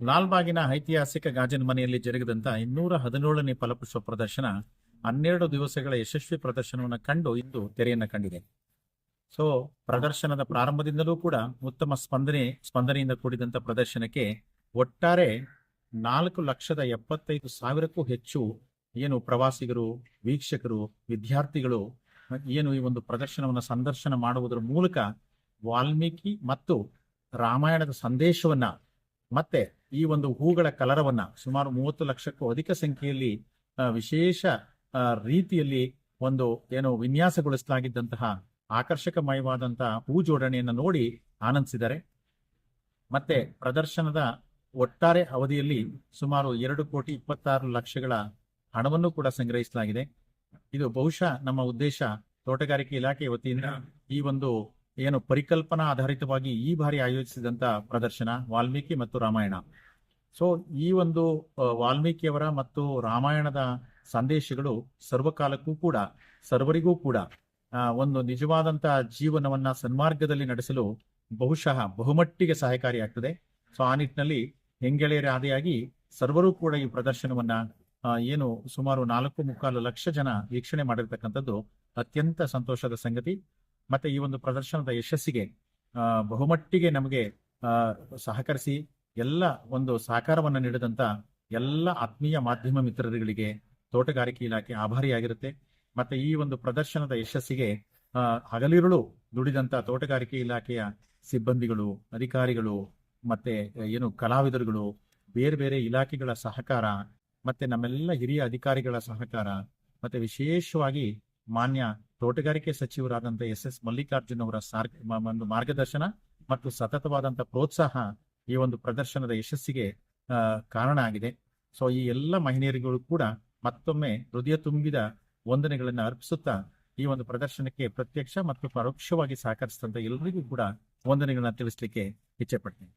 ಲಾಲ್ಬಾಗಿನ ಐತಿಹಾಸಿಕ ಗಾಜಿನ ಮನೆಯಲ್ಲಿ ಜರುಗಿದಂತ ಇನ್ನೂರ ಹದಿನೇಳನೇ ಫಲಪುಷ್ಪ ಪ್ರದರ್ಶನ ಹನ್ನೆರಡು ದಿವಸಗಳ ಯಶಸ್ವಿ ಪ್ರದರ್ಶನವನ್ನು ಕಂಡು ಇಂದು ತೆರೆಯನ್ನು ಕಂಡಿದೆ. ಸೊ ಪ್ರದರ್ಶನದ ಪ್ರಾರಂಭದಿಂದಲೂ ಕೂಡ ಉತ್ತಮ ಸ್ಪಂದನೆ, ಸ್ಪಂದನೆಯಿಂದ ಕೂಡಿದಂತ ಪ್ರದರ್ಶನಕ್ಕೆ ಒಟ್ಟಾರೆ ನಾಲ್ಕು ಲಕ್ಷದ ಎಪ್ಪತ್ತೈದು ಸಾವಿರಕ್ಕೂ ಹೆಚ್ಚು ಏನು ಪ್ರವಾಸಿಗರು, ವೀಕ್ಷಕರು, ವಿದ್ಯಾರ್ಥಿಗಳು ಏನು ಈ ಒಂದು ಪ್ರದರ್ಶನವನ್ನು ಸಂದರ್ಶನ ಮಾಡುವುದರ ಮೂಲಕ ವಾಲ್ಮೀಕಿ ಮತ್ತು ರಾಮಾಯಣದ ಸಂದೇಶವನ್ನ ಮತ್ತೆ ಈ ಒಂದು ಹೂಗಳ ಕಲರವನ್ನ ಸುಮಾರು ಮೂವತ್ತು ಲಕ್ಷಕ್ಕೂ ಅಧಿಕ ಸಂಖ್ಯೆಯಲ್ಲಿ ವಿಶೇಷ ರೀತಿಯಲ್ಲಿ ಒಂದು ಏನು ವಿನ್ಯಾಸಗೊಳಿಸಲಾಗಿದ್ದಂತಹ ಆಕರ್ಷಕಮಯವಾದಂತಹ ಹೂ ಜೋಡಣೆಯನ್ನು ನೋಡಿ ಆನಂದಿಸಿದ್ದಾರೆ. ಮತ್ತೆ ಪ್ರದರ್ಶನದ ಒಟ್ಟಾರೆ ಅವಧಿಯಲ್ಲಿ ಸುಮಾರು ಎರಡು ಕೋಟಿ ಇಪ್ಪತ್ತಾರು ಲಕ್ಷಗಳ ಹಣವನ್ನು ಕೂಡ ಸಂಗ್ರಹಿಸಲಾಗಿದೆ. ಇದು ಬಹುಶಃ ನಮ್ಮ ಉದ್ದೇಶ ತೋಟಗಾರಿಕೆ ಇಲಾಖೆ ವತಿಯಿಂದ ಈ ಒಂದು ಏನು ಪರಿಕಲ್ಪನಾ ಆಧಾರಿತವಾಗಿ ಈ ಬಾರಿ ಆಯೋಜಿಸಿದಂತ ಪ್ರದರ್ಶನ ವಾಲ್ಮೀಕಿ ಮತ್ತು ರಾಮಾಯಣ. ಸೊ ಈ ಒಂದು ವಾಲ್ಮೀಕಿಯವರ ಮತ್ತು ರಾಮಾಯಣದ ಸಂದೇಶಗಳು ಸರ್ವಕಾಲಕ್ಕೂ ಕೂಡ, ಸರ್ವರಿಗೂ ಕೂಡ ಒಂದು ನಿಜವಾದಂತ ಜೀವನವನ್ನ ಸನ್ಮಾರ್ಗದಲ್ಲಿ ನಡೆಸಲು ಬಹುಶಃ ಬಹುಮಟ್ಟಿಗೆ ಸಹಕಾರಿಯಾಗ್ತದೆ. ಸೊ ಆ ನಿಟ್ಟಿನಲ್ಲಿ ಹೆಂಗೆಳೆಯರ ಆದಿಯಾಗಿ ಸರ್ವರೂ ಕೂಡ ಈ ಪ್ರದರ್ಶನವನ್ನ ಏನು ಸುಮಾರು ನಾಲ್ಕು ಮುಕ್ಕಾಲು ಲಕ್ಷ ಜನ ವೀಕ್ಷಣೆ ಮಾಡಿರ್ತಕ್ಕಂಥದ್ದು ಅತ್ಯಂತ ಸಂತೋಷದ ಸಂಗತಿ. ಮತ್ತೆ ಈ ಒಂದು ಪ್ರದರ್ಶನದ ಯಶಸ್ಸಿಗೆ ಬಹುಮಟ್ಟಿಗೆ ನಮಗೆ ಸಹಕರಿಸಿ ಎಲ್ಲ ಒಂದು ಸಹಕಾರವನ್ನು ನೀಡಿದಂತ ಎಲ್ಲ ಆತ್ಮೀಯ ಮಾಧ್ಯಮ ಮಿತ್ರರುಗಳಿಗೆ ತೋಟಗಾರಿಕೆ ಇಲಾಖೆ ಆಭಾರಿಯಾಗಿರುತ್ತೆ. ಮತ್ತೆ ಈ ಒಂದು ಪ್ರದರ್ಶನದ ಯಶಸ್ಸಿಗೆ ಹಗಲಿರುಳು ದುಡಿದಂತ ತೋಟಗಾರಿಕೆ ಇಲಾಖೆಯ ಸಿಬ್ಬಂದಿಗಳು, ಅಧಿಕಾರಿಗಳು, ಮತ್ತೆ ಏನು ಕಲಾವಿದರುಗಳು, ಬೇರೆ ಬೇರೆ ಇಲಾಖೆಗಳ ಸಹಕಾರ, ಮತ್ತೆ ನಮ್ಮೆಲ್ಲ ಹಿರಿಯ ಅಧಿಕಾರಿಗಳ ಸಹಕಾರ, ಮತ್ತೆ ವಿಶೇಷವಾಗಿ ಮಾನ್ಯ ತೋಟಗಾರಿಕೆ ಸಚಿವರಾದಂಥ ಎಸ್ ಎಸ್ ಮಲ್ಲಿಕಾರ್ಜುನ್ ಅವರ ಒಂದು ಮಾರ್ಗದರ್ಶನ ಮತ್ತು ಸತತವಾದಂಥ ಪ್ರೋತ್ಸಾಹ ಈ ಒಂದು ಪ್ರದರ್ಶನದ ಯಶಸ್ಸಿಗೆ ಕಾರಣ ಆಗಿದೆ. ಸೊ, ಈ ಎಲ್ಲ ಮಹಿಳೆಯರಿಗೂ ಕೂಡ ಮತ್ತೊಮ್ಮೆ ಹೃದಯ ತುಂಬಿದ ವಂದನೆಗಳನ್ನು ಅರ್ಪಿಸುತ್ತಾ ಈ ಒಂದು ಪ್ರದರ್ಶನಕ್ಕೆ ಪ್ರತ್ಯಕ್ಷ ಮತ್ತು ಪರೋಕ್ಷವಾಗಿ ಸಹಕರಿಸಿದಂತ ಎಲ್ಲರಿಗೂ ಕೂಡ ವಂದನೆಗಳನ್ನ ತಿಳಿಸಲಿಕ್ಕೆ ಇಚ್ಛೆ ಪಡ್ತೀನಿ.